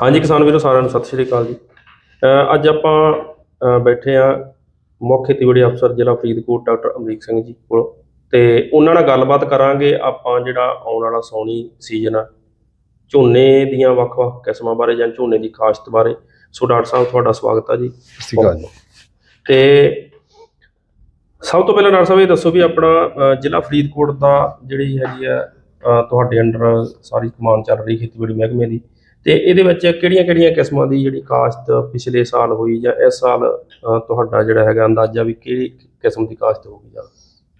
ਹਾਂਜੀ ਕਿਸਾਨ ਵੀਰੋ ਸਾਰਿਆਂ ਨੂੰ ਸਤਿ ਸ਼੍ਰੀ ਅਕਾਲ ਜੀ। ਅੱਜ ਆਪਾਂ ਬੈਠੇ ਆ ਮੁੱਖ ਖੇਤੀਬਾੜੀ ਅਫਸਰ ਜ਼ਿਲ੍ਹਾ ਫਰੀਦਕੋਟ ਡਾਕਟਰ ਅਮਰੀਕ ਸਿੰਘ ਜੀ ਕੋਲ। ਤੇ ਉਹਨਾਂ ਨਾਲ ਗੱਲਬਾਤ ਕਰਾਂਗੇ ਆਪਾਂ ਜਿਹੜਾ ਆਉਣ ਵਾਲਾ ਸੌਣੀ ਸੀਜ਼ਨ ਆ ਝੋਨੇ ਦੀਆਂ ਵੱਖ-ਵੱਖ ਕਿਸਮਾਂ ਬਾਰੇ ਜਾਂ ਝੋਨੇ ਦੀ ਕਾਸ਼ਤ ਬਾਰੇ। ਸੋ ਡਾਕਟਰ ਸਾਹਿਬ ਤੁਹਾਡਾ ਸਵਾਗਤ ਆ ਜੀ। ਸਤਿ ਸ਼੍ਰੀ ਅਕਾਲ ਤੇ ਸਭ ਤੋਂ ਪਹਿਲਾਂ ਡਾਕਟਰ ਸਾਹਿਬ ਇਹ ਦੱਸੋ ਵੀ ਆਪਣਾ ਜ਼ਿਲ੍ਹਾ ਫਰੀਦਕੋਟ ਦਾ ਜਿਹੜੀ ਹੈਗੀ ਆ ਤੁਹਾਡੇ ਅੰਡਰ ਸਾਰੀ ਕਮਾਨ ਚੱਲ ਰਹੀ ਖੇਤੀਬਾੜੀ ਮਹਿਕਮੇ ਦੀ। ਤੇ ਇਹਦੇ ਵਿੱਚ ਕਿਹੜੀਆਂ-ਕਿਹੜੀਆਂ ਕਿਸਮਾਂ ਦੀ ਜਿਹੜੀ ਕਾਸ਼ਤ ਪਿਛਲੇ ਸਾਲ ਹੋਈ ਜਾਂ ਇਸ ਸਾਲ ਤੁਹਾਡਾ ਜਿਹੜਾ ਹੈਗਾ ਅੰਦਾਜ਼ਾ ਵੀ ਕਿਹੜੀ ਕਿਸਮ ਦੀ ਕਾਸ਼ਤ ਹੋਊਗੀ ਜਾਂ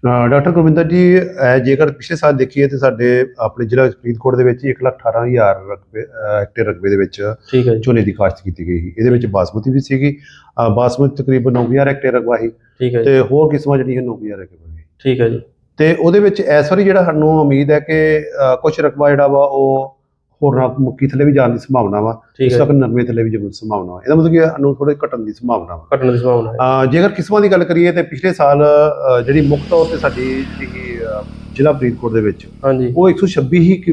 ਅਹ ਡਾਕਟਰ ਗੁਰਵਿੰਦਰ ਜੀ ਜੇਕਰ ਪਿਛਲੇ ਸਾਲ ਦੇਖੀਏ ਤੇ ਸਾਡੇ ਆਪਣੇ ਜ਼ਿਲ੍ਹਾ ਫਰੀਦਕੋਟ ਦੇ ਵਿੱਚ 118000 ਰਕਬੇ ਹੈਕਟੇਅਰ ਰਕਬੇ ਦੇ ਵਿੱਚ ਹੈ ਜੀ। ਝੋਨੇ ਦੀ ਕਾਸ਼ਤ ਕੀਤੀ ਗਈ ਸੀ। ਇਹਦੇ ਵਿੱਚ ਬਾਸਮਤੀ ਵੀ ਸੀਗੀ। ਬਾਸਮਤੀ ਤਕਰੀਬਨ 9000 ਹੈਕਟੇਅਰ ਰਕਬਾ ਸੀ। ਹੈ ਜੀ। ਤੇ ਹੋਰ ਕਿਸਮਾਂ ਜਿਹੜੀਆਂ 9000 ਰਕਬਾ ਸੀ ਠੀਕ ਹੈ ਜੀ। ਤੇ ਉਹਦੇ ਵਿੱਚ ਇਸ ਵਾਰੀ ਜਿਹੜਾ ਸਾਨੂੰ ਉਮੀਦ ਹੈ ਕਿ ਕੁਝ ਰਕਬਾ ਜਿਹੜਾ ਵਾ ਉਹ ਹੋਰਨਾਂ ਮੁੱਕੀ ਥੱਲੇ ਵੀ ਜਾਣ ਦੀ ਸੰਭਾਵਨਾ ਵਾ ਇਸ ਹੈ ਵਕਤ ਨਰਮੇ ਥੱਲੇ ਵੀ ਜਾਣ ਦੀ ਸੰਭਾਵਨਾ ਵਾ। ਇਹਦਾ ਮਤਲਬ ਕਿ ਸਾਨੂੰ ਥੋੜੇ ਘਟਣ ਦੀ ਸੰਭਾਵਨਾ ਵਾ। ਘਟਣ ਦੀ ਸੰਭਾਵਨਾ ਹੈ। ਜੇਕਰ ਕਿਸਮਾਂ ਦੀ ਗੱਲ ਕਰੀਏ ਤੇ ਪਿਛਲੇ ਸਾਲ ਜਿਹੜੀ ਮੁੱਖ ਤੌਰ ਤੇ ਸਾਡੀ ਜਿਹੜੀ ਜ਼ਿਲ੍ਹਾ ਫਰੀਦਕੋਟ ਦੇ ਵਿੱਚ ਹਾਂਜੀ। ਉਹ 126 ਹੀ ਕਿ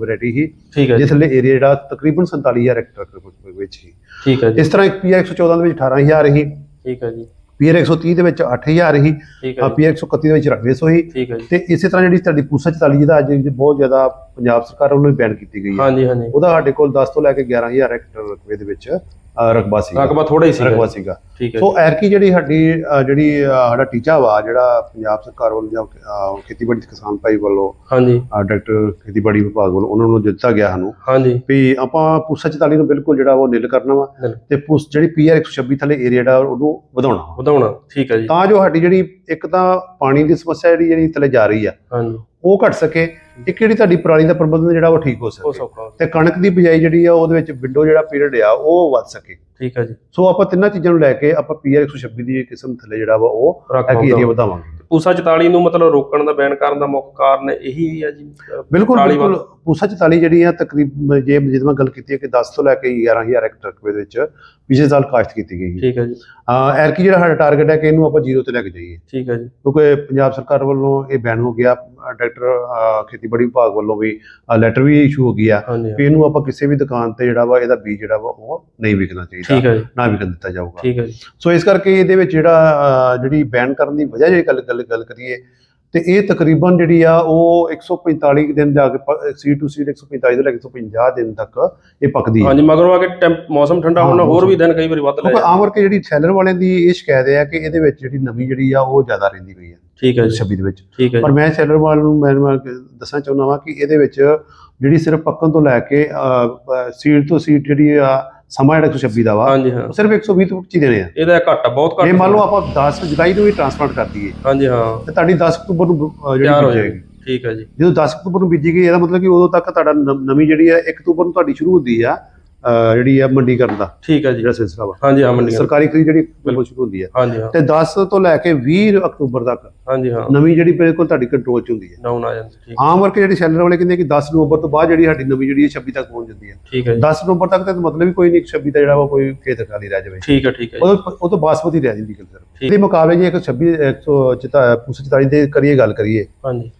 ਵੈਰਾਈਟੀ ਹੈ ਜਿਸ ਥੱਲੇ ਏਰੀਆ ਜਿਹੜਾ ਤਕਰੀਬਨ 47000 ਹੈਕਟੇਅਰ ਦੇ ਵਿੱਚ ਸੀ। ਠੀਕ ਹੈ ਜੀ। ਇਸ ਤਰ੍ਹਾਂ ਇੱਕ ਪੀਆਰ 114 ਦੇ ਵਿੱਚ 18000 ਸੀ। ਠੀਕ ਹੈ ਜੀ। ਪੀਆਰ 130 ਦੇ ਵਿੱਚ 8000 ਸੀ ਠੀਕ ਹੈ ਜੀ। ਪੀਆਰ 131 ਦੇ ਵਿੱਚ 9900 ਸੀ ਠੀਕ ਹੈ ਜੀ। ਤੇ ਇਸੇ ਤਰ੍ਹਾਂ ਜਿਹੜੀ ਤੁਹਾਡੀ ਪੂਸਾ 44 ਜਿਹਦਾ ਅੱਜ ਬਹੁਤ ਜ਼ਿਆਦਾ ਪੰਜਾਬ ਸਰਕਾਰ ਵੱਲੋਂ ਬੈਨ ਕੀਤੀ ਗਈ ਹੈ। ਹਾਂਜੀ ਹਾਂਜੀ। ਉਹਦਾ ਸਾਡੇ ਕੋਲ 10 ਤੋਂ ਲੈ ਕੇ 11000 ਹੈਕਟੇਅਰ ਰਕਬੇ ਦੇ ਵਿੱਚ ਅਹ, ਰਕਬਾ ਸੀ ਰਕਬਾ ਥੋੜਾ ਹੀ ਸੀ ਰਕਬਾ ਸੀਗਾ। ਠੀਕ ਹੈ ਸੋ ਐਰਕੀ ਜਿਹੜੀ ਸਾਡੀ ਜਿਹੜੀ ਸਾਡਾ ਟੀਚਾ ਵਾ ਜਿਹੜਾ ਪੰਜਾਬ ਸਰਕਾਰ ਵੱਲੋਂ ਜਾਂ ਖੇਤੀਬਾੜੀ ਤੇ ਕਿਸਾਨ ਭਾਈ ਵੱਲੋਂ ਹਾਂਜੀ। ਅਹ, ਡਾਕਟਰ ਖੇਤੀਬਾੜੀ ਵਿਭਾਗ ਵੱਲੋਂ ਉਹਨਾਂ ਨੂੰ ਦਿੱਤਾ ਗਿਆ ਸਾਨੂੰ। ਹਾਂਜੀ। ਵੀ ਆਪਾਂ ਪੂਸਾ 44 ਨੂੰ ਬਿਲਕੁਲ ਜਿਹੜਾ ਉਹ ਨਿਲ ਕਰਨਾ ਵਾ ਨਿਲ। ਤੇ ਪੂਸ ਜਿਹੜੀ ਪੀਆਰ 126 ਥੱਲੇ ਏਰੀਆ ਦਾ ਉਹਨੂੰ ਵਧਾਉਣਾ ਵਾ। ਵਧਾਉਣਾ। ਠੀਕ ਹੈ ਜੀ। ਤਾਂ ਜੋ ਸਾਡੀ ਜਿਹੜੀ ਇੱਕ ਤਾਂ ਪਾਣੀ ਦੀ ਸਮੱਸਿਆ ਜਿਹੜੀ ਜਿਹੜੀ ਥੱਲੇ ਜਾ ਰਹੀ ਆ ਹਾਂਜੀ। ਉਹ ਘਟ ਸਕੇ ਇੱਕ ਜਿਹੜੀ ਤੁਹਾਡੀ ਪਰਾਲੀ ਦਾ ਪ੍ਰਬੰਧਨ ਜਿਹੜਾ ਉਹ ਠੀਕ ਹੋ ਸਕੇ। ਤੇ ਕਣਕ ਦੀ ਬਿਜਾਈ ਜਿਹੜੀ ਆ ਉਹਦੇ ਵਿੱਚ ਵਿੰਡੋ ਜਿਹੜਾ ਪੀਰੀਅਡ ਆ ਉਹ ਵੱਧ ਸਕੇ। ਠੀਕ ਹੈ ਜੀ। ਸੋ ਆਪਾਂ ਤਿੰਨਾਂ ਚੀਜ਼ਾਂ ਨੂੰ ਲੈ ਕੇ ਆਪਾਂ ਪੀਆਰ 126 ਦੀ ਕਿਸਮ ਥੱਲੇ ਜਿਹੜਾ ਵਾ ਉਹ ਐਕੀ ਏਰੀਆ ਵਧਾਵਾਂਗੇ। ਪੂਸਾ 44 ਨੂੰ ਮਤਲਬ ਰੋਕਣ ਦਾ ਬੈਨ ਕਰਨ ਦਾ ਮੁੱਖ ਕਾਰਨ ਇਹੀ ਹੈ ਜੀ ਬਿਲਕੁਲ। ਬਿਲਕੁਲ। ਪੂਸਾ 44 ਜਿਹੜੀ ਆ ਤਕਰੀਬਨ ਜੇ ਜਦੋਂ ਮੈਂ ਗੱਲ ਕੀਤੀ ਹੈ ਕਿ 10 ਤੋਂ ਲੈ ਕੇ 11000 ਹੈਕਟਰ ਰਕਬੇ ਦੇ ਵਿੱਚ ਪਿਛਲੇ ਸਾਲ ਕਾਸ਼ਤ ਕੀਤੀ ਗਈ ਹੈ। ਠੀਕ ਹੈ ਜੀ। ਐਰਕੀ ਜਿਹੜਾ ਸਾਡਾ ਟਾਰਗੇਟ ਹੈ ਕਿ ਇਹਨੂੰ ਆਪਾਂ ਜ਼ੀਰੋ ਤੇ ਲੈ ਕੇ ਜਾਈਏ। ਠੀਕ ਹੈ ਜੀ। ਕਿਉਂਕਿ ਪੰਜਾਬ ਸਰਕਾਰ ਵੱਲੋਂ ਇਹ ਬੈਨ ਹੋ ਗਿਆ ਅਹ ਖੇਤੀਬਾੜੀ ਵਿਭਾਗ ਵੱਲੋਂ ਵੀ ਲੈਟਰ ਵੀ ਇਸ਼ੂ ਹੋ ਗਿਆ ਵੀ ਇਹਨੂੰ ਆਪਾਂ ਕਿਸੇ ਵੀ ਦੁਕਾਨ ਤੇ ਜਿਹੜਾ ਵਾ ਇਹਦਾ ਬੀਜ ਜਿਹੜਾ ਵਾ ਉਹ ਨਹੀਂ ਵਿਕਣਾ ਚਾਹੀਦਾ ਨਾ ਵਿਕਣ ਦਿੱਤਾ ਜਾਊਗਾ। ਠੀਕ ਹੈ ਜੀ। ਸੋ ਇਸ ਕਰਕੇ ਇਹਦੇ ਵਿੱਚ ਜਿਹੜਾ ਜਿਹੜੀ ਬੈਨ ਕਰਨ ਦੀ ਵਜ੍ਹਾ ਜੇ ਗੱਲ ਗੱਲ ਗੱਲ ਕਰੀਏ ਤੇ ਇਹ ਤਕਰੀਬਨ ਜਿਹੜੀ ਆ ਉਹ 145 ਕੁ ਦਿਨ ਜਾ ਕੇ ਸੀ ਟੂ ਸੀ 145 ਤੋਂ ਲੈ ਕੇ 150 ਦਿਨ ਤੱਕ ਇਹ ਪੱਕਦੀ ਹੈ। ਹਾਂਜੀ ਮਗਰੋਂ ਆ ਕੇ ਟੈਂਪ ਮੌਸਮ ਠੰਡਾ ਹਾਂ, ਹੋਣਾ ਹੋਰ ਵੀ ਦਿਨ ਕਈ ਵਾਰੀ ਵੱਧ ਲੈ ਆਮ ਕਰਕੇ ਜਿਹੜੀ ਸੈਲਰ ਵਾਲਿਆਂ ਦੀ ਇਹ ਸ਼ਿਕਾਇਤ ਹੈ ਕਿ ਇਹਦੇ ਵਿੱਚ ਜਿਹੜੀ ਨਮੀ ਜਿਹੜੀ ਆ ਉਹ ਜ਼ਿਆਦਾ ਰਹਿੰਦੀ ਪਈ ਹੈ ਠੀਕ ਹੈ ਜੀ। 26 ਦੇ ਵਿੱਚ। ਠੀਕ ਹੈ ਪਰ ਮੈਂ ਸੈਲਰ ਵਾਲ ਨੂੰ ਮੈਂ ਦੱਸਣਾ ਚਾਹੁੰਦਾ ਵਾਂ ਕਿ ਇਹਦੇ ਵਿੱਚ ਜਿਹੜੀ ਸਿਰਫ ਪੱਕਣ ਤੋਂ ਲੈ ਕੇ ਸੀਟ ਤੋਂ ਸੀਟ ਜਿਹੜੀ ਆ ਸਮਾਂ ਜਿਹੜਾ 126 ਦਾ ਵਾ ਹਾਂਜੀ ਹਾਂ। ਉਹ ਸਿਰਫ 120 ਤੋਂ 25 ਦੇਣੇ ਆ। ਇਹਦਾ ਘੱਟ ਬਹੁਤ ਘੱਟ ਇਹ ਮੰਨ ਲਓ ਆਪਾਂ 10 ਜੁਲਾਈ ਨੂੰ ਵੀ ਟ੍ਰਾਂਸਪਲਾਂਟ ਕਰ ਦਈਏ ਹਾਂਜੀ ਹਾਂ। ਤੇ ਤੁਹਾਡੀ 10 ਅਕਤੂਬਰ ਨੂੰ ਅਹ, ਜਿਹੜੀ ਤਿਆਰ ਹੋ ਬੀਜੀ ਜਾਏਗੀ। ਜਾਏਗੀ ਠੀਕ ਹੈ ਜੀ। ਜਦੋਂ 10 ਅਕਤੂਬਰ ਨੂੰ ਬੀਜੀ ਗਈ ਇਹਦਾ ਮਤਲਬ ਕਿ ਉਦੋਂ ਤੱਕ ਤੁਹਾਡਾ ਨਮ- ਨਵੀਂ ਜਿਹੜੀ ਹੈ 1 ਅਕਤੂਬਰ ਨੂੰ ਤੁਹਾਡੀ ਸ਼ੁਰੂ ਹੁੰਦੀ ਆ ਜਿਹੜੀ ਆ ਮੰਡੀ ਕਰਨ ਦਾ ਠੀਕ ਹੈ ਜੀ। ਜਿਹੜਾ ਸਿਲਸਿਲਾ ਵਾ। ਹਾਂਜੀ ਹਾਂ ਮੰਡੀਆਂ ਸਰਕਾਰੀ ਖਰੀਦ ਜਿਹੜੀ ਬਿਲਕੁਲ ਸ਼ੁਰੂ ਹੁੰਦੀ ਹੈ ਹਾਂਜੀ ਹਾਂ। ਤੇ 10 ਤੋਂ ਲੈ ਕੇ 20 ਅਕਤੂਬਰ ਤੱਕ ਹਾਂਜੀ ਹਾਂ। ਨਵੀਂ ਜਿਹੜੀ ਬਿਲਕੁਲ ਤੁਹਾਡੀ ਕੰਟਰੋਲ 'ਚ ਹੁੰਦੀ ਹੈ ਡਾਊਨ ਆ ਜਾਂਦੀ ਠੀਕ। ਆਮ ਵਰਕ ਜਿਹੜੀ ਸੈਲਰ ਵਾਲੇ ਕਹਿੰਦੇ ਕਿ 10 ਨਵੰਬਰ ਤੋਂ ਬਾਅਦ ਜਿਹੜੀ ਸਾਡੀ ਨਵੀਂ ਜਿਹੜੀ ਹੈ 26 ਤੱਕ ਪਹੁੰਚ ਜਾਂਦੀ ਹੈ ਠੀਕ ਹੈ ਜੀ। 10 ਨਵੰਬਰ ਤੱਕ ਤਾਂ ਮਤਲਬ ਹੀ ਕੋਈ ਨਹੀਂ 26 ਦਾ ਜਿਹੜਾ ਵਾ ਕੋਈ ਖੇਤ ਖਾਲੀ ਰਹਿ ਜਾਵੇ। ਠੀਕ ਹੈ ਠੀਕ ਹੈ ਉਹ ਤੋਂ ਬਾਸਮਤੀ ਰਹਿ ਜਾਂਦੀ ਗੱਲ। ਇਹਦੇ ਮੁਕਾਬਲੇ ਜੇ 126 144 ਦੇ ਕਰੀਏ ਗੱਲ ਕਰੀਏ ਹਾਂਜੀ।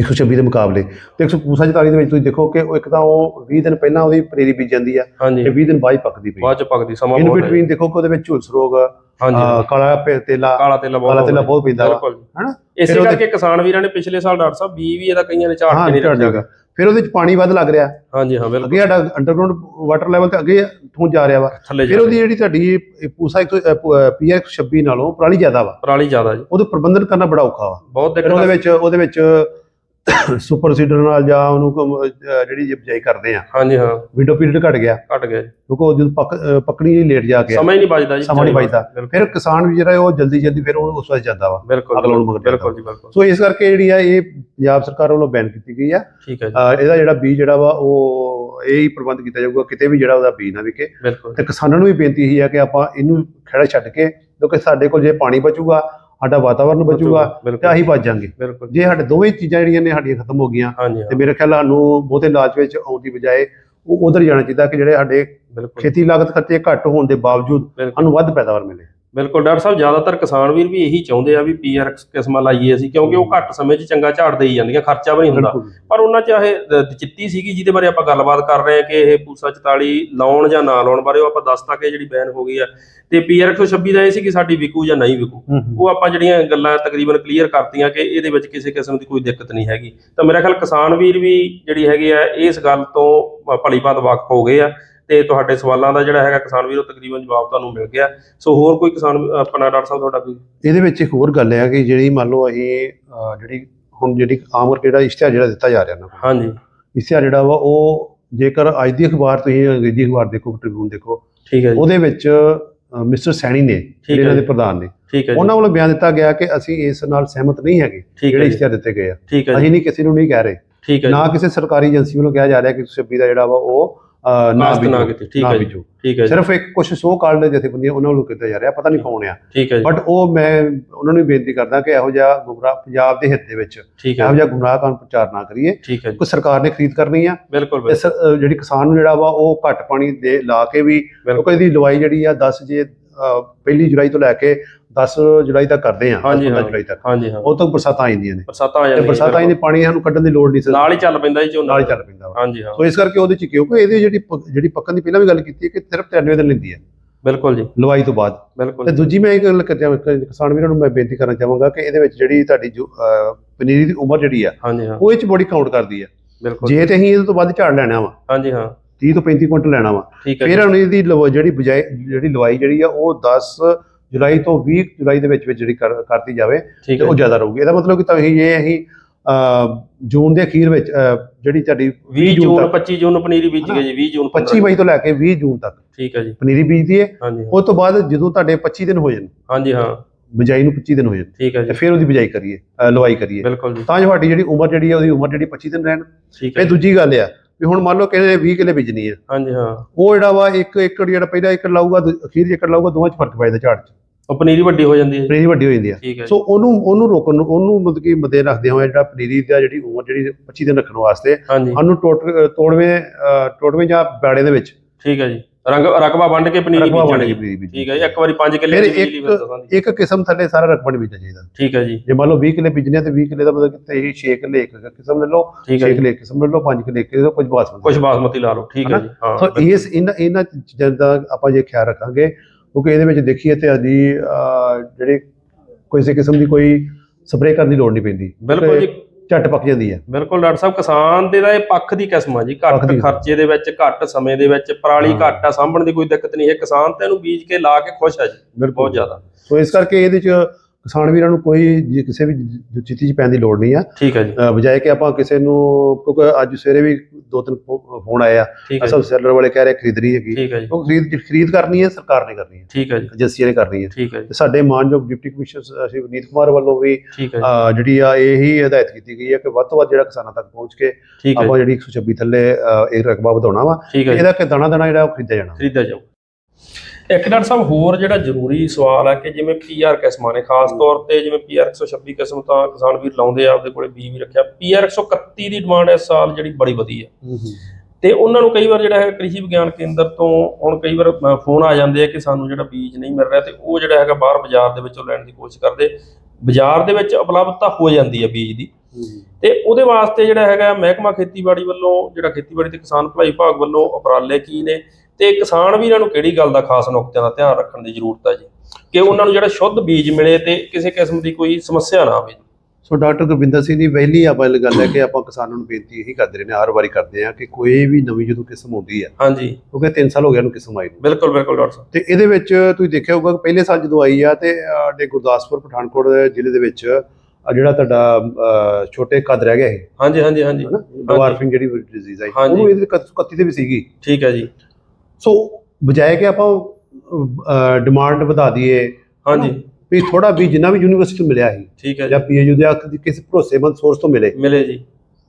126 ਦੇ ਮੁਕਾਬਲੇ ਤੇ 144 ਦੇ ਵਿੱਚ ਤੁਸੀਂ ਦੇਖੋ ਕਿ ਉਹ ਇੱਕ ਤਾਂ ਉਹ 20 ਦਿਨ ਪਹਿਲਾਂ ਉਹਦੀ ਪਨੀਰੀ ਬੀਜ ਜਾਂਦੀ ਆ ਹਾਂਜੀ। ਤੇ 20 ਦਿਨ ਬਾਅਦ ਹੀ ਪੱਕਦੀ ਪਈ। ਬਾਅਦ ਚ ਪੱਕਦੀ ਸਮਾਂ ਇਨ ਬਹੁਤ ਹੈ। ਬਿਟਵੀਨ ਦੇਖੋ ਕਿ ਉਹਦੇ ਵਿੱਚ ਝੁਲਸ ਰੋਗ ਹਾਂਜੀ ਅਹ, ਕਾਲਾ ਪੇ- ਤੇਲਾ ਕਾਲਾ ਤੇਲਾ ਬਹੁਤ ਕਾਲਾ ਤੇਲਾ ਬਹੁਤ ਪੈਂਦਾ ਵਾ ਬਿਲਕੁਲ ਜੀ। ਹਨਾ? ਇਸੇ ਫਿਰ ਉਹਦੇ- ਕਰਕੇ ਕਿਸਾਨ ਵੀਰਾਂ ਨੇ ਪਿਛਲੇ ਸਾਲ ਡਾਕਟਰ ਸਾਹਿਬ ਬੀ ਵੀ ਇਹਦਾ ਕਈਆਂ ਨੇ ਝਾੜ ਹਾਂ ਕੇ ਨਹੀਂ ਝੜ ਰੱਖਿਆ। ਜਾਏਗਾ ਫਿਰ ਉਹਦੇ ਵਿੱਚ ਪਾਣੀ ਵੱਧ ਲੱਗ ਰਿਹਾ। ਹਾਂਜੀ ਹਾਂ ਬਿਲਕੁਲ। ਅੱਗੇ ਸਾਡਾ ਅੰਡਰਗਰਾਉਂਡ ਵਾਟਰ ਲੈਵਲ ਤੇ ਅੱਗੇ ਪਹੁੰਚ ਜਾ ਰਿਹਾ ਵਾ। ਥੱਲੇ ਫਿਰ ਉਹਦੀ ਜਿਹੜੀ ਤੁਹਾਡੀ ਇਹ ਪੂਸਾ ਪੀਆਰ 26 ਨਾਲੋਂ ਪਰਾਲੀ ਜ਼ਿਆਦਾ ਵਾ। ਪਰਾਲੀ ਜ਼ਿਆਦਾ ਜੀ। ਉਹਦਾ ਪ੍ਰਬੰਧਨ ਕਰਨਾ ਬੜਾ ਔਖਾ ਵਾ। ਬਹੁਤ ਫਿਰ ਦਿੱਕਤ ਉਹਦੇ ਵਿੱਚ ਉਹਦੇ ਵਿੱਚ ਸੁਪਰ ਸੀਡਰ ਨਾਲ ਜਾਂ ਉਹਨੂੰ ਕਮ- ਅਹ ਜਿਹੜੀ ਜੇ ਬਿਜਾਈ ਕਰਦੇ ਆ। ਹਾਂਜੀ ਹਾਂ। ਵਿੰਡੋ ਪੀਰੀਅਡ ਘਟ ਗਿਆ। ਘਟ ਗਿਆ ਜੀ। ਕਿਉਂਕਿ ਉਹ ਜਦੋਂ ਪੱਕ ਅਹ ਪੱਕਣੀ ਲੇਟ ਜਾ ਕੇ ਆ, ਸਮਾਂ ਹੀ ਨਹੀਂ ਬਚਦਾ ਜੀ। ਸਮਾਂ ਨਹੀਂ ਬਚਦਾ। ਬਿਲਕੁਲ। ਫਿਰ ਕਿਸਾਨ ਵੀ ਜਿਹੜਾ ਉਹ ਜਲਦੀ ਜਲਦੀ ਫਿਰ ਉਹ ਉਸ ਵਾਸਤੇ ਜਾਂਦਾ ਵਾ। ਅਗਲਾ ਉਹਨੂੰ ਮਗਰ ਬਿਲਕੁਲ ਜੀ ਬਿਲਕੁਲ। ਸੋ ਇਸ ਕਰਕੇ ਜਿਹੜੀ ਆ ਇਹ ਪੰਜਾਬ ਸਰਕਾਰ ਵੱਲੋਂ ਬੈਨ ਕੀਤੀ ਗਈ ਆ। ਠੀਕ ਹੈ ਜੀ। ਅਹ ਇਹਦਾ ਜਿਹੜਾ ਬੀਜ ਜਿਹੜਾ ਵਾ ਉਹ ਇਹ ਹੀ ਪ੍ਰਬੰਧ ਕੀਤਾ ਜਾਊਗਾ ਕਿਤੇ ਵੀ ਜਿਹੜਾ ਉਹਦਾ ਬੀਜ ਨਾ ਵਿਕੇ। ਬਿਲਕੁਲ। ਤੇ ਕਿਸਾਨਾਂ ਨੂੰ ਵੀ ਬੇਨਤੀ ਆ ਕਿ ਆਪਾਂ ਇਹਨੂੰ ਖੜਾ ਛੱਡ ਕੇ ਕਿਉਂਕਿ ਸਾਡੇ ਕੋਲ ਜੇ ਪਾਣੀ ਬਚੂਗਾ ਸਾਡਾ ਵਾਤਾਵਰਨ ਬਚੂਗਾ ਤੇ ਅਸੀਂ ਬਚ ਜਾਾਂਗੇ ਜੇ ਸਾਡੇ ਦੋਵੇਂ ਚੀਜ਼ਾਂ ਜਿਹੜੀਆਂ ਨੇ ਸਾਡੀਆਂ ਖਤਮ ਹੋ ਗਈਆਂ ਤੇ ਮੇਰੇ ਖਿਆਲ ਨਾਲ ਸਾਨੂੰ ਬਹੁਤੇ ਲਾਲਚ ਵਿੱਚ ਆਉਣ ਦੀ ਬਜਾਏ ਉਹ ਉਧਰ ਜਾਣਾ ਚਾਹੀਦਾ ਕਿ ਜਿਹੜੇ ਸਾਡੇ ਖੇਤੀ ਲਾਗਤ ਖਰਚੇ ਘੱਟ ਹੋਣ ਦੇ ਬਾਵਜੂਦ ਸਾਨੂੰ ਵੱਧ ਪੈਦਾਵਾਰ ਮਿਲੇ। ਬਿਲਕੁਲ ਡਾਕਟਰ ਸਾਹਿਬ ਜ਼ਿਆਦਾਤਰ ਕਿਸਾਨ ਵੀਰ ਵੀ ਇਹੀ ਚਾਹੁੰਦੇ ਆ ਵੀ ਪੀਆਰਐਕਸ ਕਿਸਮਾਂ ਲਾਈਏ ਅਸੀਂ ਕਿਉਂਕਿ ਉਹ ਘੱਟ ਸਮੇਂ 'ਚ ਚੰਗਾ ਝਾੜ ਦੇਈ ਜਾਂਦੀਆਂ ਖਰਚਾ ਵੀ ਨਹੀਂ ਹੁੰਦਾ। ਪਰ ਉਹਨਾਂ 'ਚ ਇਹ ਚਿੱਤੀ ਸੀਗੀ ਜਿਹਦੇ ਬਾਰੇ ਆਪਾਂ ਗੱਲਬਾਤ ਕਰ ਰਹੇ ਹਾਂ ਕਿ ਇਹ ਪੂਸਾ 44 ਲਾਉਣ ਜਾਂ ਨਾ ਲਾਉਣ ਬਾਰੇ ਉਹ ਆਪਾਂ ਦੱਸ ਤੱਕ ਇਹ ਜਿਹੜੀ ਬੈਨ ਹੋ ਗਈ ਆ। ਤੇ ਪੀਆਰਐਕਸ 126 ਦਾ ਇਹ ਸੀ ਕਿ ਸਾਡੀ ਵਿਕੂ ਜਾਂ ਨਹੀਂ ਵਿਕੂ। ਉਹ ਆਪਾਂ ਜਿਹੜੀਆਂ ਗੱਲਾਂ ਤਕਰੀਬਨ ਕਲੀਅਰ ਕਰਤੀਆਂ ਕਿ ਇਹਦੇ ਵਿੱਚ ਕਿਸੇ ਕਿਸਮ ਦੀ ਕੋਈ ਦਿੱਕਤ ਨਹੀਂ ਹੈਗੀ। ਤਾਂ ਮੇਰਾ ਖਿਆਲ ਕਿਸਾਨ ਵੀਰ ਵੀ ਜਿਹੜੀ ਹੈਗੀ ਆ ਇਸ ਗੱਲ ਤੋਂ ਭਲੀ ਭਾਤ ਵਾਕਫ ਹੋ ਗਏ ਆ। ਤੇ ਤੁਹਾਡੇ ਸਵਾਲਾਂ ਦਾ ਜਿਹੜਾ ਹੈਗਾ ਕਿਸਾਨ ਵੀਰ ਤਕਰੀਬਨ ਜਵਾਬ ਤੁਹਾਨੂੰ ਮਿਲ ਗਿਆ। ਸੋ ਹੋਰ ਕੋਈ ਕਿਸਾਨ ਆਪਣਾ ਡਾਕਟਰ ਸਾਹਿਬ ਤੁਹਾਡਾ ਕੋਈ? ਇਹਦੇ ਵਿੱਚ ਇੱਕ ਹੋਰ ਗੱਲ ਹੈ ਕਿ ਜਿਹੜੀ ਮੰਨ ਲਓ ਅਸੀਂ ਜਿਹੜੀ ਹੁਣ ਜਿਹੜੀ ਆਮ ਕਰਕੇ ਜਿਹੜਾ ਇਸ਼ਤਿਹਾਰ ਜਿਹੜਾ ਦਿੱਤਾ ਜਾ ਰਿਹਾ ਨਾ। ਹਾਂਜੀ। ਇਸ਼ਤਿਹਾਰ ਜਿਹੜਾ ਵਾ ਉਹ ਜੇਕਰ ਅੱਜ ਦੀ ਅਖਬਾਰ ਤੁਸੀਂ ਅੰਗਰੇਜ਼ੀ ਅਖਬਾਰ ਦੇਖੋ ਟ੍ਰਿਬਿਊਨ ਦੇਖੋ ਠੀਕ ਹੈ ਜੀ। ਉਹਦੇ ਵਿੱਚ ਮਿਸਟਰ ਸੈਣੀ ਨੇ ਜਿਹੜੇ ਇਹਨਾਂ ਦੇ। ਪ੍ਰਧਾਨ ਨੇ ਉਹਨਾਂ ਵੱਲੋਂ ਬਿਆਨ ਦਿੱਤਾ ਗਿਆ ਕਿ ਅਸੀਂ ਇਸ ਨਾਲ ਸਹਿਮਤ ਨਹੀਂ ਹੈਗੇ ਜਿਹੜੇ ਇਸ਼ਤਿਹਾਰ ਦਿੱਤੇ ਗਏ ਆ। ਅਸੀਂ ਨਹੀਂ ਕਿਸੇ ਨੂੰ ਨਹੀਂ ਕਹਿ ਰਹੇ। ਨਾ ਕਿਸੇ ਸਰਕਾਰੀ ਏਜੰਸੀ ਵੱਲੋਂ ਕਿਹਾ ਜਾ ਰਿਹਾ ਕਿ 26 ਦਾ ਜਿਹੜਾ ਵਾ ਉਹ ਨਾ ਕਾਸਤ ਨਾ ਕੀਤੀ ਠੀਕ ਨਾ ਹੈ ਜੀ ਠੀਕ ਹੈ ਸਿਰਫ ਇੱਕ ਕੁਝ ਸੋ ਕਾਲਡ ਜਥੇਬੰਦੀਆਂ ਉਹਨਾਂ ਵੱਲੋਂ ਕੀਤਾ ਜਾ ਰਿਹਾ ਪਤਾ ਨਹੀਂ ਕੌਣ ਆ। ਠੀਕ ਹੈ ਜੀ। ਬਟ ਉਹ ਮੈਂ ਉਹਨਾਂ ਨੂੰ ਬੇਨਤੀ ਕਰਦਾ ਕਿ ਇਹੋ ਜਿਹਾ ਗੁੰਮਰਾਹ ਪੰਜਾਬ ਦੇ ਹਿੱਤ ਦੇ ਵਿੱਚ ਇਹੋ ਜਿਹਾ ਗੁੰਮਰਾਹ ਕਾਨ ਪ੍ਰਚਾਰ ਨਾ ਕਰੀਏ। ਕੋਈ ਸਰਕਾਰ ਨੇ ਖਰੀਦ ਕਰਨੀ ਆ। ਬਿਲਕੁਲ ਤੇ ਬਿਲਕੁਲ ਸ- ਅਹ ਜਿਹੜੀ ਕਿਸਾਨ ਨੂੰ ਜਿਹੜਾ ਵਾ ਉਹ ਘੱਟ ਪਾਣੀ ਦੇ ਲਾ ਕੇ ਵੀ ਕਿਉਂਕਿ ਇਹਦੀ ਲਵਾਈ ਜਿਹੜੀ ਆ 10 ਜੇ ਪਹਿਲੀ ਜੁਲਾਈ ਤੋਂ ਲੈ ਕੇ 10 ਜੁਲਾਈ ਤੱਕ ਕਰਦੇ ਆ ਹਾਂਜੀ, 15 ਹਾਂ। ਜੁਲਾਈ ਤੱਕ। ਹਾਂਜੀ ਹਾਂ। ਉਹ ਤੱਕ ਬਰਸਾਤਾਂ ਆ ਜਾਂਦੀਆਂ ਨੇ। ਬਰਸਾਤਾਂ ਆ ਤੇ ਜਾਂਦੀਆਂ ਬਰਸਾਤਾਂ ਆਈ ਨੇ ਪਾਣੀ ਸਾਨੂੰ ਕੱਢਣ ਦੀ ਲੋੜ ਨਹੀਂ ਸੀ ਨਾਲ ਹੀ ਚੱਲ ਪੈਂਦਾ ਜੀ ਝੋਨਾ। ਨਾਲ ਹੀ ਚੱਲ ਪੈਂਦਾ ਹਾਂਜੀ ਹਾਂ। ਸੋ ਇਸ ਕਰਕੇ ਉਹਦੇ ਚ ਕਿਉਂਕਿ ਇਹਦੀ ਜਿਹੜੀ ਜਿਹੜੀ ਪੱਕਣ ਦੀ ਪਹਿਲਾਂ ਵੀ ਗੱਲ ਕੀਤੀ ਹੈ ਕਿ ਸਿਰਫ 93 ਦਿਨ ਲੈਂਦੀ ਹੈ। ਬਿਲਕੁਲ ਜੀ। ਲਵਾਈ ਤੋਂ ਬਾਅਦ। ਬਿਲਕੁਲ ਤੇ ਦੂਜੀ ਮੈਂ ਇਹ ਗੱਲ ਕਰ- ਕਿਸਾਨ ਵੀਰਾਂ ਨੂੰ ਮੈਂ ਬੇਨਤੀ ਕਰਨਾ ਚਾਹਾਂਗਾ ਕਿ ਇਹਦੇ ਵਿੱਚ ਜਿਹੜੀ ਤੁਹਾਡੀ ਪਨੀਰੀ ਦੀ ਉਮਰ ਜਿਹੜੀ ਆ ਹਾਂਜੀ ਹਾਂ। ਉਹ ਇਹ ਚ ਬੜੀ ਕਾਊਂਟ ਕਰਦੀ ਆ ਬਿਲਕੁਲ ਜੇ। ਤੇ ਅਸੀਂ ਇਹਦੇ ਤੋਂ ਵੱਧ ਝਾੜ ਲੈਣਾ ਵਾ। ਹਾਂਜੀ ਹਾਂ। 30 ਤੋਂ 35 ਕੁਇੰਟਲ ਲੈਣਾ ਵਾ। ਫਿਰ ਇਹਦੀ ਲਵਾ- ਜਿਹੜੀ ਬਜਾਏ ਜਿਹੜੀ ਲਵਾਈ ਜਿਹੜੀ ਆ ਉਹ 10 ਜੁਲਾਈ ਤੋਂ 20 ਜੁਲਾਈ ਦੇ ਵਿੱਚ ਵਿੱਚ ਜਿਹੜੀ ਕਰ- ਕਰਤੀ ਜਾਵੇ ਤੇ ਉਹ ਜ਼ਿਆਦਾ ਰਹੂਗੀ। ਇਹਦਾ ਮਤਲਬ ਕਿ ਤੁਸੀਂ ਇਹ ਅਸੀਂ ਅਹ, ਜੂਨ ਦੇ ਅਖੀਰ ਵਿੱਚ ਜਿਹੜੀ ਤੁਹਾਡੀ 20 ਜੂਨ ਤੱਕ 25 ਜੂਨ ਪਨੀਰੀ ਬੀਜ ਜੀ 20 ਜੂਨ 25 ਮਈ ਤੋਂ ਲੈ ਕੇ 20 ਜੂਨ ਤੱਕ। ਠੀਕ ਹੈ ਜੀ। ਪਨੀਰੀ ਬੀਜਦੀ ਹੈ। ਉਸ ਤੋਂ ਬਾਅਦ ਜਦੋਂ ਤੁਹਾਡੇ 25 ਦਿਨ ਹੋ ਜਾਣ ਹਾਂਜੀ ਹਾਂ। ਬਿਜਾਈ ਨੂੰ 25 ਦਿਨ ਹੋ ਜਾਣ ਠੀਕ ਹੈ ਤੇ ਜੀ ਫਿਰ ਉਹਦੀ ਬਿਜਾਈ ਕਰੀਏ ਲਵਾਈ ਕਰੀਏ। ਬਿਲਕੁਲ ਤਾਂ ਸਾਡੀ ਜਿਹੜੀ ਉਮਰ ਜਿਹੜੀ ਆ ਉਹਦੀ ਉਮਰ ਜਿਹੜੀ 25 ਦਿਨ ਰਹਿਣ। ਇਹ। ਦੂਜੀ ਗੱਲ ਆ ਵੀ ਹੁਣ ਮੰਨ ਲਓ ਕਿਸੇ 20 ਕਿੱਲੇ ਬੀਜਣੀ ਆ ਹਾਂਜੀ ਹਾਂ। ਉਹ ਜਿਹੜਾ ਵਾ ਇੱਕ ਏਕੜ ਜਿਹੜਾ ਪਹਿਲਾ ਏਕੜ ਲਾਊਗਾ ਦੂ- ਅਖੀਰ ਏਕੜ ਲਾਊਗਾ ਦੋਵਾਂ 'ਚ ਫ਼ਰਕ ਪੈ ਜਾਂਦਾ ਝਾੜ 'ਚ। ਉਹ ਪਨੀਰੀ ਵੱਡੀ ਹੋ ਜਾਂਦੀ ਹੈ। ਪਨੀਰੀ ਵੱਡੀ ਹੋ ਜਾਂਦੀ ਆ। ਠੀਕ ਹੈ ਸੋ ਉਹਨੂੰ ਉਹਨੂੰ ਰੋਕਣ ਨੂੰ ਉਹਨੂੰ ਮਤਲਬ ਕਿ ਮੱਦੇ ਰੱਖਦੇ ਹੋਏ ਜਿਹੜਾ ਪਨੀਰੀ ਦਾ ਜਿਹੜੀ ਉਮਰ ਜਿਹੜੀ 25 ਦਿਨ ਰੱਖਣ ਵਾਸਤੇ ਹਾਂਜੀ। ਸਾਨੂੰ ਟੋਟ ਤੋੜਵੇਂ ਤੋੜਵੇਂ ਜਾਂ ਬਾੜੇ ਦੇ ਵਿੱਚ ਠੀਕ ਹੈ ਜੀ। ਰੰਗ ਰਕਬਾ ਵੰਡ ਕੇ ਪਨੀਰੀ ਰਕਬਾ ਵੰਡ ਬੀਜਣੀ ਕੇ ਪਨੀਰੀ ਬੀਜਣੀ ਠੀਕ ਹੈ ਜੀ ਇੱਕ ਵਾਰੀ 5 ਕਿੱਲੇ ਫਿਰ ਦੀ ਬਿਜਲੀ ਇੱਕ- ਕਿਸਮ ਥੱਲੇ ਸਾਰਾ ਰਕਬਾ ਨਹੀਂ ਬੀਜਣਾ ਚਾਹੀਦਾ। ਠੀਕ ਹੈ ਜੀ। ਜੇ ਮੰਨ ਲਓ 20 ਕਿੱਲੇ ਬੀਜਣੇ ਆ ਤੇ 20 ਕਿੱਲੇ ਦਾ ਮਤਲਬ ਕਿ ਇਹ 6 ਕਿੱਲੇ ਇੱਕ ਕਿਸਮ ਲੈ ਲਓ ਠੀਕ ਹੈ 6 ਜੀ। ਕਿੱਲੇ ਇੱਕ ਕਿਸਮ ਲੈ ਲਓ 5 ਕਿੱਲੇ ਇੱਕ ਕਿਸਮ ਕੁਝ ਬਾਸਮਤੀ। ਕੁਝ ਬਾਸਮਤੀ ਲਾ ਲਓ ਠੀਕ ਹੈ? ਜੀ। ਹਾਂ ਸੋ ਇਸ ਇਹਨਾਂ ਇਹਨਾਂ ਚੀਜ਼ਾਂ ਦਾ ਆਪਾਂ ਜੇ ਖਿਆਲ ਰੱਖਾਂਗੇ ਕਿਉਂਕਿ ਇਹਦੇ ਵਿੱਚ ਦੇਖੀਏ ਤੇ ਅਜੀ ਜਿਹੜੇ ਕਿਸੇ ਕਿਸਮ ਦੀ ਕੋਈ ਸਪਰੇਅ ਕਰਨ ਦੀ ਲੋੜ ਨਹੀਂ ਪੈਂਦੀ। ਬਿਲਕੁਲ ਜੀ। ਝੱਟ ਪੱਕ ਜਾਂਦੀ ਹੈ ਬਿਲਕੁਲ ਡਾਕਟਰ ਸਾਹਿਬ ਕਿਸਾਨ ਦੇ ਦਾ ਇਹ ਪੱਖ ਦੀ ਕਿਸਮ ਆ ਜੀ। ਘੱਟ। ਖਰਚੇ ਦੇ ਵਿੱਚ ਘੱਟ ਸਮੇਂ ਦੇ ਵਿੱਚ ਪਰਾਲੀ। ਘੱਟ ਆ ਸਾਂਭਣ ਦੀ ਕੋਈ ਦਿੱਕਤ ਨਹੀਂ। ਹੈ ਕਿਸਾਨ ਤੇ ਇਹਨੂੰ ਬੀਜ ਕੇ ਲਾ ਕੇ ਖੁਸ਼ ਹੈ ਜੀ ਬਹੁਤ ਜ਼ਿਆਦਾ। ਸੋ ਇਸ ਕਰਕੇ ਇਹਦੇ ਚ ਕਿਸਾਨ ਵੀਰਾਂ ਨੂੰ ਕੋਈ ਜੇ ਕਿਸੇ ਵੀ ਚਿੱਤੀ ਚ ਪੈਣ ਦੀ ਲੋੜ ਨਹੀਂ ਆ। ਠੀਕ ਹੈ ਜੀ। ਬਜਾਏ ਕਿ ਆਪਾਂ ਕਿਸੇ ਨੂੰ ਕਿਉਂਕਿ ਅੱਜ ਸਵੇਰੇ ਵੀ ਦੋ ਤਿੰਨ ਫੋ- ਫੋਨ ਆਏ ਆ। ਠੀਕ ਹੈ ਅਸਲ ਜੀ, ਸੈਲਰ ਵਾਲੇ ਕਹਿ ਰਹੇ ਖਰੀਦਣੀ ਹੈਗੀ। ਠੀਕ ਹੈ ਜੀ। ਉਹ ਖਰੀਦ ਖਰੀਦ ਕਰਨੀ ਹੈ ਸਰਕਾਰ ਨੇ ਕਰਨੀ ਹੈ। ਠੀਕ ਹੈ ਜੀ। ਏਜੰਸੀਆਂ ਨੇ ਕਰਨੀ ਹੈ। ਠੀਕ ਹੈ ਜੀ। ਤੇ ਸਾਡੇ ਮਾਨਯੋਗ ਡਿਪਟੀ ਕਮਿਸ਼ਨਰ ਸ਼੍ਰੀ ਵਿਨੀਤ ਕੁਮਾਰ ਵੱਲੋਂ ਵੀ ਠੀਕ ਹੈ ਜੀ। ਅਹ ਜਿਹੜੀ ਆ ਇਹੀ ਹਦਾਇਤ ਕੀਤੀ ਗਈ ਹੈ ਕਿ ਵੱਧ ਤੋਂ ਵੱਧ ਜਿਹੜਾ ਕਿਸਾਨਾਂ ਤੱਕ ਪਹੁੰਚ ਕੇ ਠੀਕ ਹੈ ਆਪਾਂ ਜੀ, ਜਿਹੜੀ 126 ਥੱਲੇ ਇਹ ਰਕਬਾ ਵਧਾਉਣਾ ਵਾ। ਠੀਕ ਹੈ ਜੀ। ਇਹਦਾ ਕਿ ਦਾਣਾ ਦਾਣਾ ਜਿਹੜਾ ਉਹ ਖਰੀਦਿਆ ਜਾਣਾ। ਖਰੀਦਿਆ ਜਾਊ। ਇੱਕ ਡਾਕਟਰ ਸਾਹਿਬ ਹੋਰ ਜਿਹੜਾ ਜ਼ਰੂਰੀ ਸਵਾਲ ਹੈ ਕਿ ਜਿਵੇਂ ਪੀਆਰ ਕਿਸਮਾਂ ਨੇ ਖਾਸ ਤੌਰ ਤੇ ਜਿਵੇਂ ਪੀਆਰ 126 ਕਿਸਮ ਤਾਂ ਕਿਸਾਨ ਵੀਰ ਲਾਉਂਦੇ ਆ ਆਪਦੇ ਕੋਲੇ ਬੀ ਵੀ ਰੱਖਿਆ। ਪੀਆਰ 131 ਦੀ ਡਿਮਾਂਡ ਇਸ ਸਾਲ ਜਿਹੜੀ ਬੜੀ ਵਧੀ ਹੈ। ਤੇ ਉਹਨਾਂ ਨੂੰ ਕਈ ਵਾਰ ਜਿਹੜਾ ਹੈ ਕ੍ਰਿਸ਼ੀ ਵਿਗਿਆਨ ਕੇਂਦਰ ਤੋਂ ਹੁਣ ਕਈ ਵਾਰ ਫੋਨ ਆ ਜਾਂਦੇ ਆ ਕਿ ਸਾਨੂੰ ਜਿਹੜਾ ਬੀਜ ਨਹੀਂ ਮਿਲ ਰਿਹਾ ਤੇ ਉਹ ਜਿਹੜਾ ਹੈਗਾ ਬਾਹਰ ਬਾਜ਼ਾਰ ਦੇ ਵਿੱਚੋਂ ਲੈਣ ਦੀ ਕੋਸ਼ਿਸ਼ ਕਰਦੇ। ਬਾਜ਼ਾਰ ਦੇ ਵਿੱਚ ਉਪਲਬਧਤਾ ਹੋ ਜਾਂਦੀ ਹੈ ਬੀਜ ਦੀ। ਤੇ ਉਹਦੇ ਵਾਸਤੇ ਜਿਹੜਾ ਹੈਗਾ ਮਹਿਕਮਾ ਖੇਤੀਬਾੜੀ ਵੱਲੋਂ ਜਿਹੜਾ ਖੇਤੀਬਾੜੀ ਤੇ ਕਿਸਾਨ ਭਲਾਈ ਵਿਭਾਗ ਵੱਲੋਂ ਉਪਰਾਲੇ ਕੀ ਨੇ? ਤੇ ਕਿਸਾਨ ਵੀਰਾਂ ਨੂੰ ਕਿਹੜੀ ਗੱਲ ਦਾ ਖਾਸ ਨੁਕਤਿਆਂ ਦਾ ਧਿਆਨ ਰੱਖਣ ਦੀ ਜ਼ਰੂਰਤ ਹੈ ਜੀ? ਕਿ ਉਹਨਾਂ ਨੂੰ ਜਿਹੜਾ ਸ਼ੁੱਧ ਬੀਜ ਮਿਲੇ ਤੇ ਕਿਸੇ ਕਿਸਮ ਦੀ ਕੋਈ ਸਮੱਸਿਆ ਨਾ ਆਵੇ ਸੋ ਡਾਕਟਰ ਗੁਰਵਿੰਦਰ ਸਿੰਘ ਦੀ ਪਹਿਲੀ ਆਪਾਂ ਗੱਲ ਹੈ ਕਿ ਆਪਾਂ ਕਿਸਾਨਾਂ ਨੂੰ ਬੇਨਤੀ ਇਹੀ ਕਰਦੇ ਰਹੇ ਨੇ ਹਰ ਵਾਰੀ ਕਰਦੇ ਆ ਕਿ ਕੋਈ ਵੀ ਨਵੀਂ ਜਦੋਂ ਕਿਸਮ ਆਉਂਦੀ ਆ ਹਾਂਜੀ। ਕਿਉਂਕਿ 3 ਸਾਲ ਹੋ ਗਏ ਉਹਨੂੰ ਕਿਸਮ ਆਈ ਨੂੰ। ਬਿਲਕੁਲ ਬਿਲਕੁਲ ਡਾਕਟਰ ਸਾਹਿਬ। ਤੇ ਇਹਦੇ ਵਿੱਚ ਤੁਸੀਂ ਦੇਖਿਆ ਹੋਊਗਾ ਕਿ ਪਹਿਲੇ ਸਾਲ ਜਦੋਂ ਆਈ ਆ ਤੇ ਸਾਡੇ ਗੁਰਦਾਸਪੁਰ ਪਠਾਨਕੋਟ ਜ਼ਿਲ੍ਹੇ ਦੇ ਵਿੱਚ ਜਿਹੜਾ ਤੁਹਾਡਾ ਛੋਟੇ ਕੱਦ ਰਹਿ ਗਿਆ ਇਹ। ਹਾਂਜੀ ਹਾਂਜੀ ਹਾਂਜੀ। ਡਵਾਰਫਿੰਗ ਜਿਹੜੀ ਡਿਜ਼ੀਜ਼ ਆਈ। ਉਹਨੂੰ ਇਹਦੇ 31 ਤੇ ਵੀ ਸੀਗੀ। ਠੀਕ ਹੈ ਜੀ। ਸੋ ਬਜਾਏ ਕਿ ਆਪਾਂ ਡਿਮਾਂਡ ਵਧਾ ਦਈਏ ਹਾਂਜੀ। ਵੀ ਥੋੜਾ ਵੀ ਜਿੰਨਾ ਵੀ ਯੂਨੀਵਰਸਿਟੀ ਤੋਂ ਮਿਲਿਆ ਸੀ ਠੀਕ ਹੈ ਜਾਂ। ਪੀਏਯੂ ਦੇ ਹੱਕ ਦੀ ਕਿਸੇ ਭਰੋਸੇਮੰਦ ਸੋਰਸ ਤੋਂ ਮਿਲੇ। ਮਿਲੇ ਜੀ।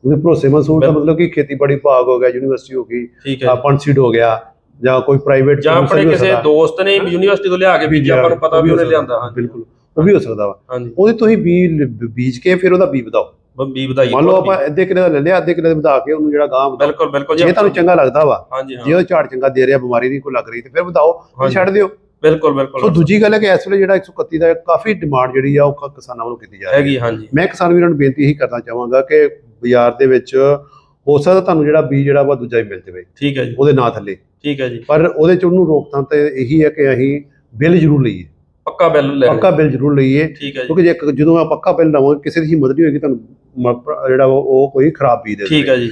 ਉਹਦੇ ਭਰੋਸੇਮੰਦ ਸੋਰਸ ਦਾ। ਮਤਲਬ ਕਿ ਖੇਤੀਬਾੜੀ ਵਿਭਾਗ ਹੋ ਗਿਆ ਯੂਨੀਵਰਸਿਟੀ ਹੋ ਗਈ ਹੈ। ਪੰਸੀਡ ਹੋ ਗਿਆ ਜਾਂ ਕੋਈ ਪ੍ਰਾਈਵੇਟ ਜਾਂ ਆਪਣੇ ਕਿਸੇ ਦੋਸਤ ਨੇ ਯੂਨੀਵਰਸਿਟੀ ਤੋਂ ਲਿਆ ਕੇ ਬੀਜਿਆ ਆਪਾਂ ਨੂੰ ਪਤਾ ਵੀ ਉਹਨੇ ਲਿਆਂਦਾ ਹਾਂਜੀ। ਬਿਲਕੁਲ। ਉਹ ਵੀ ਹੋ ਸਕਦਾ ਵਾ। ਹਾਂਜੀ। ਉਹਦੇ ਤੋਂ ਹੀ ਬੀ ਬੀਜ ਕੇ ਫਿਰ ਉਹਦਾ ਬੀ ਵਧਾਓ। ਬੀ ਵਧਾਈ ਮੰਨ ਲਓ ਆਪਾਂ ਅੱਧੇ ਕਿਲੇ ਦਾ ਲੈ ਲਿਆ ਅੱਧੇ ਕਿਲੇ ਦਾ ਵਧਾ ਕੇ ਉਹਨੂੰ ਜਿਹੜਾ ਗਾਂ ਬਿਲਕੁਲ ਬਿਲਕੁਲ ਜੇ ਤੁਹਾਨੂੰ ਚੰਗਾ ਲੱਗਦਾ ਵਾ ਹਾਂਜੀ ਜੇ ਹਾਂ ਉਹ ਝਾੜ ਚੰਗਾ ਦੇ ਰਿਹਾ ਬਿਮਾਰੀ ਨਹੀਂ ਕੋਈ ਲੱਗ ਰਹੀ ਤੇ ਫਿਰ ਵਧਾਓ। ਛੱਡ ਦਿਓ। ਬਿਲਕੁਲ ਬਿਲਕੁਲ। ਸੋ ਦੂਜੀ ਗੱਲ ਹੈ ਕਿ ਇਸ ਵੇਲੇ ਜਿਹੜਾ 131 ਦਾ ਕਾਫੀ ਡਿਮਾਂਡ ਜਿਹੜੀ ਆ ਉਹ ਕਿਸਾਨਾਂ ਵੱਲੋਂ ਕੀਤੀ ਜਾ ਰਹੀ ਹੈ। ਹੈਗੀ ਹਾਂਜੀ। ਮੈਂ ਕਿਸਾਨ ਵੀਰਾਂ ਨੂੰ ਬੇਨਤੀ ਇਹੀ ਕਰਨਾ ਚਾਹਾਂਗਾ ਕਿ ਬਾਜ਼ਾਰ ਦੇ ਵਿੱਚ ਹੋ ਸਕਦਾ ਤੁਹਾਨੂੰ ਜਿਹੜਾ ਬੀਜ ਜਿਹੜਾ ਵਾ ਦੂਜਾ ਹੀ ਮਿਲ ਜਾਵੇ। ਠੀਕ ਹੈ ਜੀ। ਉਹਦੇ ਨਾਂ ਥੱਲੇ। ਠੀਕ ਹੈ ਜੀ। ਪਰ ਉਹਦੇ ਚ ਉਹਨੂੰ ਰੋਕਥਾਮ ਤੇ ਇਹੀ ਹੈ ਕਿ ਅਸੀਂ ਬਿੱਲ ਜ਼ਰੂਰ ਲਈਏ। ਪੱਕਾ ਬਿੱਲ ਲੈ ਪੱਕਾ ਬਿੱਲ ਜ਼ਰੂਰ ਲਈਏ। ਹੈ ਕਿਉਂਕਿ ਜੇ ਜਦੋਂ ਆ ਪੱਕਾ ਬਿੱਲ ਲਵਾਂਗੇ ਕਿਸੇ ਦੀ ਹਿੰਮਤ ਨਹੀਂ ਹੋਏਗੀ ਤੁਹਾਨੂੰ ਜਿਹੜਾ ਉਹ ਕੋਈ ਖਰਾਬ ਬੀਜ ਦੇ ਠੀਕ ਹੈ ਜੀ।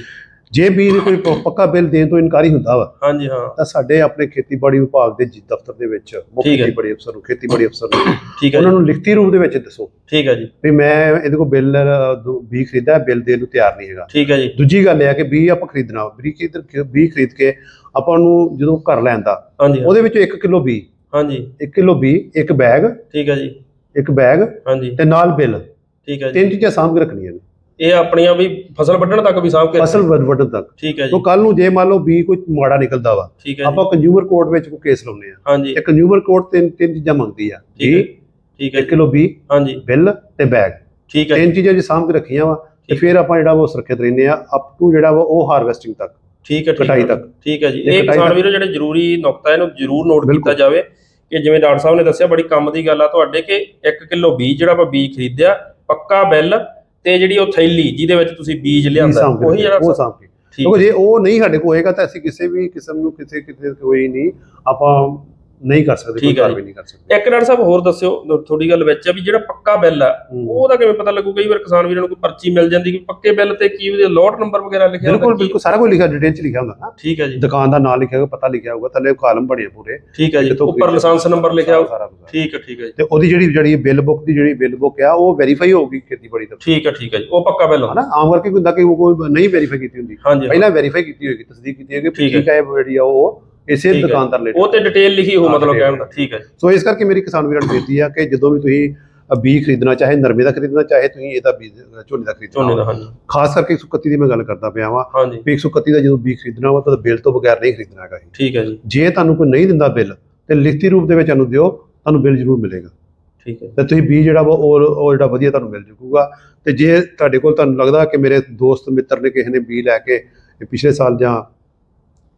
ਜੇ ਬੀਜ ਕੋਈ ਪੱਕਾ ਬਿੱਲ ਦੇਣ ਤੋਂ ਇਨਕਾਰੀ ਹੁੰਦਾ ਵਾ ਹਾਂਜੀ ਹਾਂ। ਤਾਂ ਸਾਡੇ ਆਪਣੇ ਖੇਤੀਬਾੜੀ ਵਿਭਾਗ ਦੇ ਜੀ ਦਫ਼ਤਰ ਦੇ ਵਿੱਚ ਮੁੱਖ। ਖੇਤੀਬਾੜੀ ਅਫਸਰ ਨੂੰ ਖੇਤੀਬਾੜੀ ਅਫਸਰ ਨੂੰ ਠੀਕ ਹੈ ਉਹਨਾਂ ਨੂੰ ਲਿਖਤੀ ਰੂਪ ਦੇ ਵਿੱਚ ਦੱਸੋ। ਠੀਕ ਹੈ ਜੀ। ਵੀ ਮੈਂ ਇਹਦੇ ਕੋਲ ਬਿੱਲ ਬੀ ਖਰੀਦਾ ਬਿੱਲ ਦੇਣ ਨੂੰ ਤਿਆਰ ਨਹੀਂ ਹੈਗਾ। ਠੀਕ ਹੈ ਜੀ। ਦੂਜੀ ਗੱਲ ਇਹ ਹੈ ਕਿ ਬੀ ਆਪਾਂ ਖਰੀਦਣਾ ਬੀ ਖਰੀਦ ਬੀ ਖਰੀਦ ਕੇ ਆਪਾਂ ਨੂੰ ਜਦੋਂ ਘਰ ਲੈਂਦਾ ਉਹਦੇ ਵਿੱਚ 1 ਕਿਲੋ ਬੀ ਹਾਂਜੀ। 1 ਕਿਲੋ ਬੀ ਇੱਕ ਬੈਗ ਠੀਕ ਹੈ ਜੀ। ਇੱਕ ਬੈਗ ਹਾਂਜੀ। ਤੇ ਨਾਲ ਬਿੱਲ। ਠੀਕ ਹੈ ਜੀ। ਤਿੰਨ ਚੀਜ਼ਾਂ ਸਾਂਭ ਕੇ ਰੱਖਣੀਆਂ ਨੇ। ਇਹ ਆਪਣੀਆਂ ਵੀ ਫਸਲ ਵੱਢਣ ਤੱਕ ਵੀ ਸਾਂਭ ਕੇ ਫਸਲ ਵੱਢ- ਵੱਢਣ ਤੱਕ। ਠੀਕ ਹੈ ਜੀ। ਤੋਂ ਕੱਲ ਨੂੰ ਜੇ ਮੰਨ ਲਓ ਬੀ ਕੋਈ ਮਾੜਾ ਨਿਕਲਦਾ ਵਾ ਠੀਕ ਹੈ ਜੀ। ਆਪਾਂ ਕੰਜ਼ਿਊਮਰ ਕੋਰਟ ਵਿੱਚ ਕੋਈ ਕੇਸ ਲਾਉਂਦੇ ਆ ਹਾਂਜੀ। ਤੇ ਕੰਜ਼ਿਊਮਰ ਕੋਰਟ ਤਿੰਨ ਤਿੰਨ ਚੀਜ਼ਾਂ ਮੰਗਦੀ ਆ ਠੀਕ ਹੈ ਠੀਕ ਹੈ 1 ਕਿਲੋ ਬੀ ਹਾਂਜੀ। ਬਿੱਲ ਤੇ ਬੈਗ। ਠੀਕ ਹੈ ਜੀ, ਤਿੰਨ ਚੀਜ਼ਾਂ ਜੇ ਸਾਂਭ ਕੇ ਰੱਖੀਆਂ ਵਾ ਤੇ ਠੀਕ। ਫਿਰ ਆਪਾਂ ਜਿਹੜਾ ਵਾ ਉਹ ਸੁਰੱਖਿਅਤ ਰਹਿੰਦੇ ਆ ਅਪ ਟੂ ਜਿਹੜਾ ਵਾ ਉਹ ਹਾਰਵੈਸਟਿੰਗ ਤੱਕ ਠੀਕ ਹੈ ਠੀਕ ਕਟਾਈ ਹੈ। ਤੱਕ। ਠੀਕ ਹੈ ਜੀ। ਇਹ ਇਹ ਕਟਾਈ ਕਿਸਾਨ ਤੱਕ। ਵੀਰੋ ਜਿਹੜੇ ਜ਼ਰੂਰੀ ਨੁਕਤਾ ਇਹਨੂੰ ਜ਼ਰੂਰ ਨੋਟ ਕੀਤਾ ਬਿਲਕੁਲ। ਜਾਵੇ ਕਿ ਜਿਵੇਂ ਡਾਕਟਰ ਸਾਹਿਬ ਨੇ ਦੱਸਿਆ ਬੜੀ ਕੰਮ ਦੀ ਗੱਲ ਆ ਤੁਹਾਡੇ ਕਿ 1 ਕਿਲੋ ਬੀਜ ਜਿਹੜਾ ਆਪਾਂ ਬੀਜ ਖਰੀਦਿਆ ਪੱਕਾ ਬਿੱਲ ਤੇ ਜਿਹੜੀ ਉਹ ਥੈਲੀ ਜਿਹਦੇ ਵਿੱਚ ਤੁਸੀਂ ਬੀਜ ਲਿਆਂਦਾ ਸਾਂਭ ਕੇ ਉਹੀ ਜਿਹੜਾ ਉਹ ਸਾਂਭ ਕੇ। ਠੀਕ ਕਿਉਂਕਿ ਜੇ ਉਹ ਨਹੀਂ ਸਾਡੇ ਕੋਲ ਹੋਏਗਾ ਤਾਂ ਅਸੀਂ ਕਿਸੇ ਵੀ ਕਿਸਮ ਨੂੰ ਕਿਸੇ ਕਿਤੇ ਕੋਈ ਨਹੀਂ ਆਪਾਂ ਨਹੀਂ ਕਰ ਸਕਦੇ ਕੋਈ ਠੀਕ ਹੈ ਕਾਰਵਾਈ ਨਹੀਂ ਕਰ ਸਕਦੇ। ਇੱਕ ਡਾਕਟਰ ਸਾਹਿਬ ਹੋਰ ਦੱਸਿਓ ਥੋੜੀ ਗੱਲ ਵਿੱਚ ਆ ਵੀ ਜਿਹੜਾ ਪੱਕਾ ਬਿੱਲ ਆ ਹੂੰ। ਉਹਦਾ ਕਿਵੇਂ ਪਤਾ ਲੱਗੂ? ਕਈ ਵਾਰ ਕਿਸਾਨ ਵੀਰਾਂ ਨੂੰ ਕੋਈ ਪਰਚੀ ਮਿਲ ਜਾਂਦੀ ਕਿ ਪੱਕੇ ਬਿੱਲ ਤੇ ਕੀ ਉਹਦੇ ਲੋਟ ਨੰਬਰ ਵਗੈਰਾ ਲਿਖਿਆ ਹੁੰਦਾ ਬਿਲਕੁਲ ਕੀ? ਬਿਲਕੁਲ ਸਾਰਾ ਕੁਝ ਲਿਖਿਆ ਡਿਟੇਲ ਚ ਲਿਖਿਆ ਹੁੰਦਾ ਨਾ। ਠੀਕ ਹੈ ਜੀ। ਦੁਕਾਨ ਦਾ ਨਾਮ ਲਿਖਿਆ ਹੋਊਗਾ ਪਤਾ ਲਿਖਿਆ ਹੋਊਗਾ ਥੱਲੇ ਕਾਲਮ ਬਣੇ ਆ ਪੂਰੇ। ਠੀਕ ਹੈ ਜੀ ਉੱਪਰ ਖਰੀਦਿਆ, ਲਾਇਸੈਂਸ ਨੰਬਰ ਲਿਖਿਆ ਹੋਊ। ਸਾਰਾ ਠੀਕ ਹੈ ਠੀਕ ਹੈ ਜੀ। ਤੇ ਉਹਦੀ ਜਿਹੜੀ ਜਿਹੜੀ ਬਿੱਲ ਬੁੱਕ ਦੀ ਜਿਹੜੀ ਬਿੱਲ ਬੁੱਕ ਆ ਉਹ ਵੈਰੀਫਾਈ ਹੋਊਗੀ ਖੇਤੀਬਾੜੀ ਤੋਂ ਠੀਕ ਹੈ ਠੀਕ ਹੈ ਜੀ ਉਹ ਪੱਕਾ ਬਿੱਲ ਹੁੰਦਾ ਹਨਾ? ਆਮ ਕਰਕੇ ਕੀ ਹੁੰਦਾ ਕਿ ਉਹ ਕੋਈ ਨਹੀਂ ਵੈਰੀਫਾਈ ਕੀਤੀ ਹੁੰਦੀ। ਹਾਂਜੀ ਪਹਿਲਾਂ ਵੈਰੀਫਾਈ ਕੀਤੀ ਹੋਏਗੀ ਤਸਦੀਕ ਕੀਤੀ ਹੋਏਗੀ ਠੀਕ ਹੈ। ਠੀਕ ਹੈ ਇਹ ਜਿਹੜੀ ਆ ਉਹ ਇਸੇ ਹੈ। ਦੁਕਾਨਦਾਰ ਲੈ ਉਹ ਤੇ ਡਿਟੇਲ ਲਿਖੀ ਹੋ ਹਾਂ, ਮਤਲਬ ਕਹਿਣ ਦਾ। ਠੀਕ ਹੈ ਸੋ ਇਸ ਕਰਕੇ ਮੇਰੀ ਕਿਸਾਨ ਵੀਰਾਂ ਨੂੰ ਬੇਨਤੀ ਆ ਕਿ ਜਦੋਂ ਵੀ ਤੁਸੀਂ ਬੀਜ ਖਰੀਦਣਾ ਚਾਹੇ ਨਰਮੇ ਦਾ ਖਰੀਦਣਾ ਚਾਹੇ ਤੁਸੀਂ ਇਹਦਾ ਬੀਜ ਝੋਨੇ ਦਾ ਖਰੀਦਣਾ ਝੋਨੇ ਦਾ। ਹਾਂਜੀ। ਖਾਸ ਕਰਕੇ 131 ਦੀ ਮੈਂ ਗੱਲ ਕਰਦਾ ਪਿਆ ਵਾਂ। ਵੀ 131 ਦਾ ਜਦੋਂ ਬੀਜ ਖਰੀਦਣਾ ਵਾ ਤਾਂ ਬਿੱਲ ਤੋਂ ਬਗੈਰ ਨਹੀਂ ਖਰੀਦਣਾ ਹੈਗਾ। ਠੀਕ ਹੈ ਜੀ। ਜੇ ਤੁਹਾਨੂੰ ਕੋਈ ਨਹੀਂ ਦਿੰਦਾ ਬਿੱਲ ਤੇ ਲਿਖਤੀ ਰੂਪ ਦੇ ਵਿੱਚ ਸਾਨੂੰ ਦਿਓ ਤੁਹਾਨੂੰ ਬਿੱਲ ਜ਼ਰੂਰ ਮਿਲੇਗਾ। ਠੀਕ ਹੈ ਤੇ ਤੁਸੀਂ ਬੀਜ ਜਿਹੜਾ ਵਾ ਉਹ ਉਹ ਜਿਹੜਾ ਵਧੀਆ ਤੁਹਾਨੂੰ ਮਿਲ ਜੂਗਾ। ਤੇ ਜੇ ਤੁਹਾਡੇ ਕੋਲ ਤੁਹਾਨੂੰ ਲੱਗਦਾ ਕਿ ਮੇਰੇ ਦੋਸਤ ਮਿੱਤਰ ਨੇ ਕਿਸੇ ਨੇ ਬੀਜ ਲੈ ਕੇ ਪਿਛਲੇ ਸਾਲ ਜਾਂ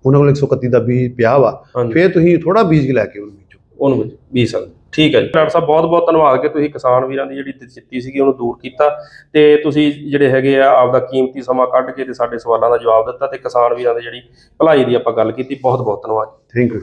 ਉਹਨਾਂ ਕੋਲ 131 ਦਾ ਬੀਜ ਪਿਆ ਵਾ ਹਾਂਜੀ। ਫਿਰ ਤੁਸੀਂ ਥੋੜਾ ਬੀਜ ਲੈ ਕੇ ਉਹਨੂੰ ਬੀਜੋ ਉਹਨੂੰ ਵੀ ਸਕਦੇ। ਠੀਕ ਹੈ ਜੀ। ਡਾਕਟਰ ਸਾਹਿਬ ਬਹੁਤ ਬਹੁਤ ਧੰਨਵਾਦ ਕਿ ਤੁਸੀਂ ਕਿਸਾਨ ਵੀਰਾਂ ਦੀ ਜਿਹੜੀ ਦਿੱਤੀ ਸੀਗੀ ਉਹਨੂੰ ਦੂਰ ਕੀਤਾ ਤੇ ਤੁਸੀਂ ਜਿਹੜੇ ਹੈਗੇ ਆ ਆਪਦਾ ਕੀਮਤੀ ਸਮਾਂ ਕੱਢ ਕੇ ਤੇ ਸਾਡੇ ਸਵਾਲਾਂ ਦਾ ਜਵਾਬ ਦਿੱਤਾ ਤੇ ਕਿਸਾਨ ਵੀਰਾਂ ਦੀ ਜਿਹੜੀ ਭਲਾਈ ਦੀ ਆਪਾਂ ਗੱਲ ਕੀਤੀ। ਬਹੁਤ ਬਹੁਤ ਧੰਨਵਾਦ ਥੈਂਕ ਯੂ